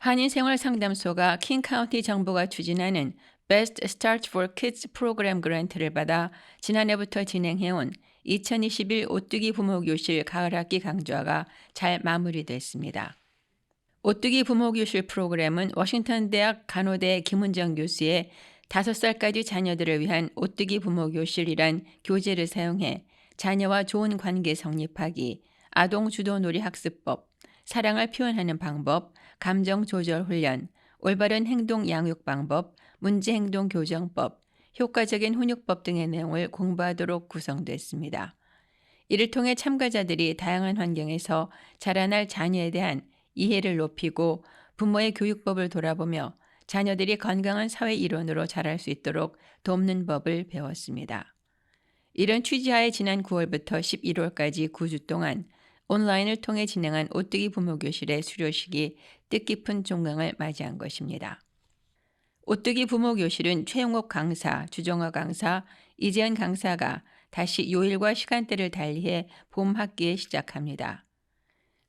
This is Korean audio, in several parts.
한인생활상담소가 킹카운티 정부가 추진하는 Best Start for Kids 프로그램 그랜트를 받아 지난해부터 진행해온 2021 오뚜기 부모교실 가을학기 강좌가 잘 마무리됐습니다. 오뚜기 부모교실 프로그램은 워싱턴 대학 간호대 김은정 교수의 5살까지 자녀들을 위한 오뚜기 부모교실이란 교재를 사용해 자녀와 좋은 관계 성립하기, 아동 주도 놀이 학습법, 사랑을 표현하는 방법, 감정 조절 훈련, 올바른 행동 양육 방법, 문제 행동 교정법, 효과적인 훈육법 등의 내용을 공부하도록 구성됐습니다. 이를 통해 참가자들이 다양한 환경에서 자라날 자녀에 대한 이해를 높이고 부모의 교육법을 돌아보며 자녀들이 건강한 사회 일원으로 자랄 수 있도록 돕는 법을 배웠습니다. 이런 취지하에 지난 9월부터 11월까지 9주 동안 온라인을 통해 진행한 오뚜기 부모교실의 수료식이 뜻깊은 종강을 맞이한 것입니다. 오뚜기 부모교실은 최용옥 강사, 주정화 강사, 이재현 강사가 다시 요일과 시간대를 달리해 봄 학기에 시작합니다.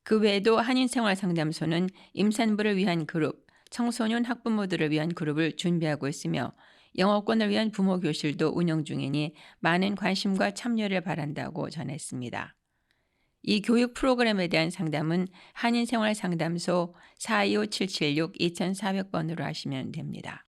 그 외에도 한인생활상담소는 임산부를 위한 그룹, 청소년 학부모들을 위한 그룹을 준비하고 있으며 영어권을 위한 부모교실도 운영 중이니 많은 관심과 참여를 바란다고 전했습니다. 이 교육 프로그램에 대한 상담은 한인생활상담소 425-776-2400번으로 하시면 됩니다.